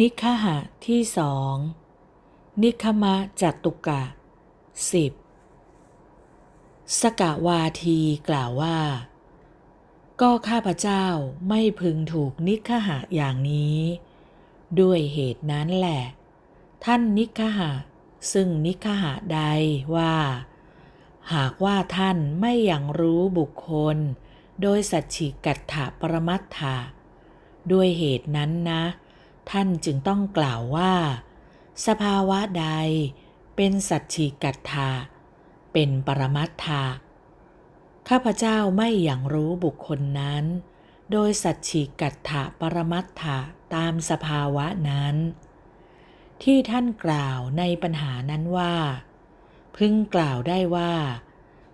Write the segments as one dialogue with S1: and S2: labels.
S1: นิคหะที่สองนิคมะจตุกะสิบสกาวาทีกล่าวว่า ก็ข้าพเจ้าไม่พึงถูกนิคหะอย่างนี้ ด้วยเหตุนั้นแหละ ท่านนิคหะซึ่งนิคหะใดว่า หากว่าท่านไม่อย่างรู้บุคคล โดยสัจฉิกัตถะปรมัตถาด้วยเหตุนั้นนะ ท่านจึงต้องกล่าวว่า สภาวะใดเป็นสัจฉิกัตถาเป็นปรมัตถาข้าพเจ้าไม่อย่างรู้บุคคลนั้น โดยสัจฉิกัตถะปรมัตถาตามสภาวะนั้น ที่ท่านกล่าวในปัญหานั้นว่า พึงกล่าวได้ว่า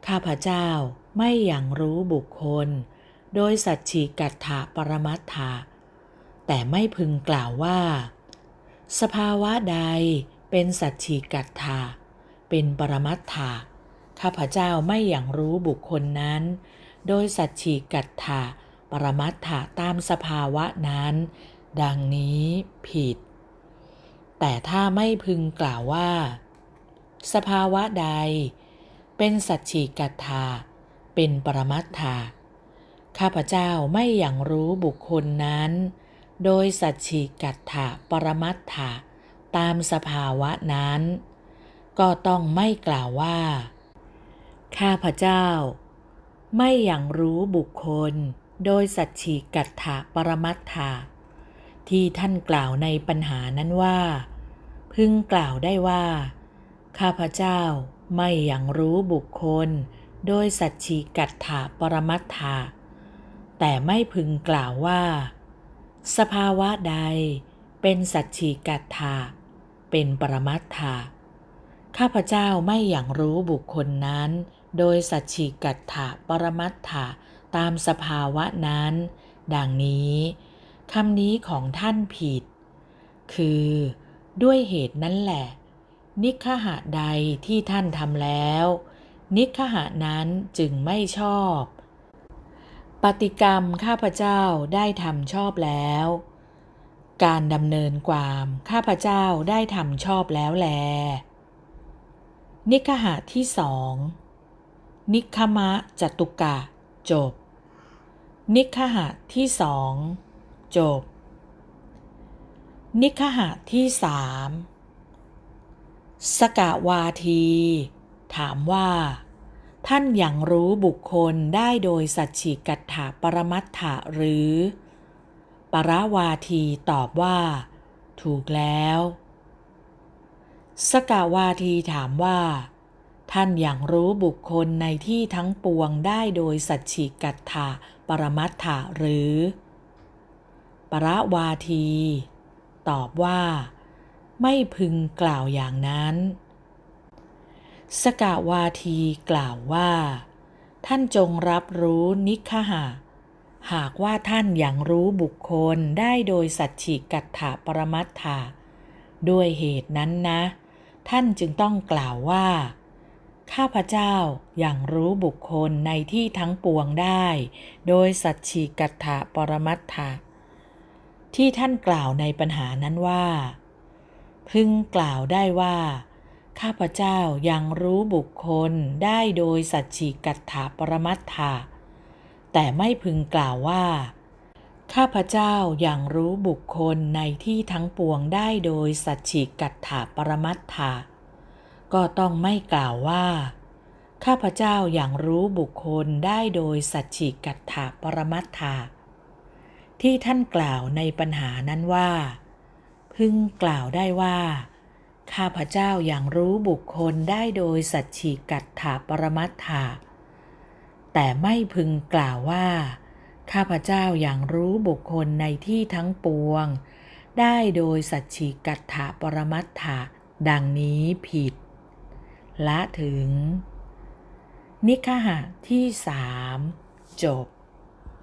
S1: ข้าพเจ้าไม่อย่างรู้บุคคล โดยสัจฉิกัตถะปรมัตถา แต่ไม่พึงกล่าวว่า สภาวะใดเป็นสัจฉิกัตถาเป็นปรมัตถาข้าพเจ้าไม่อย่างรู้บุคคลนั้น โดยสัจฉิกัตถาปรมัตถาตามสภาวะนั้น ดังนี้ผิด แต่ถ้าไม่พึงกล่าวว่า สภาวะใด เป็นสัจฉิกัตถาเป็นปรมัตถาข้าพเจ้าไม่อย่างรู้บุคคลนั้น โดยสัจฉิกัตถะปรมัตถาตามสภาวะนั้น ก็ต้องไม่กล่าวว่า ข้าพเจ้า ไม่อย่างรู้บุคคล โดยสัจฉิกัตถะปรมัตถาที่ท่านกล่าวในปัญหานั้นว่า พึงกล่าวได้ว่า ข้าพเจ้าไม่อย่างรู้บุคคล โดยสัจฉิกัตถะปรมัตถาแต่ไม่พึงกล่าวว่า สภาวะใดเป็นสัจฉิกัตถาเป็นปรมัตถาข้าพเจ้าไม่อย่างรู้บุคคลนั้น โดยสัจฉิกัตถาปรมัตถาตามสภาวะนั้น ดังนี้คำนี้ของท่านผิด คือ ด้วยเหตุนั้นแหละ นิคหะใดที่ท่านทำแล้ว นิคหะนั้นจึงไม่ชอบ ปฏิกรรมข้าพเจ้าได้ทำชอบแล้ว การดำเนินความข้าพเจ้าได้ทำชอบแล้วแล นิคหะที่สองนิคมะจตุกะ จบ นิคหะที่สองจบ นิคหะที่สามสกาวาที ถามว่า ท่านอย่างรู้บุคคลได้โดยสัจฉิกัตถะปรมัตถะหรือ ปราวาทีตอบว่า ถูกแล้ว สกาวาทีถามว่า ท่านอย่างรู้บุคคลในที่ทั้งปวงได้โดยสัจฉิกัตถะปรมัตถะหรือ ปราวาที ตอบว่า ไม่พึงกล่าวอย่างนั้น สกาวาทีกล่าวว่า ท่านจงรับรู้นิคหะ หากว่าท่านอย่างรู้บุคคลได้โดยสัจฉิกัตถะปรมัตถะด้วยเหตุนั้นนะ ท่านจึงต้องกล่าวว่า ข้าพเจ้าอย่างรู้บุคคลในที่ทั้งปวงได้ โดยสัจฉิกัตถะปรมัตถะที่ท่านกล่าวในปัญหานั้นว่า พึงกล่าวได้ว่า ข้าพเจ้ายังรู้บุคคลได้โดยสัจฉิกัตถะปรมัตถะแต่ไม่พึงกล่าวว่า ข้าพเจ้ายังรู้บุคคลในที่ทั้งปวงได้โดยสัจฉิกัตถะปรมัตถะก็ต้องไม่กล่าวว่า ข้าพเจ้าอย่างรู้บุคคลได้โดยสัจฉิกัตถะปรมัตถะที่ท่านกล่าวในปัญหานั้นว่า พึงกล่าวได้ว่า ข้าพเจ้าอย่างรู้บุคคลได้โดยสัจฉิกัตถะปรมัตถะแต่ไม่พึงกล่าวว่า ข้าพเจ้าอย่างรู้บุคคลในที่ทั้งปวง ได้โดยสัจฉิกัตถะปรมัตถะดังนี้ผิด ละถึง นิคหะที่สามจบ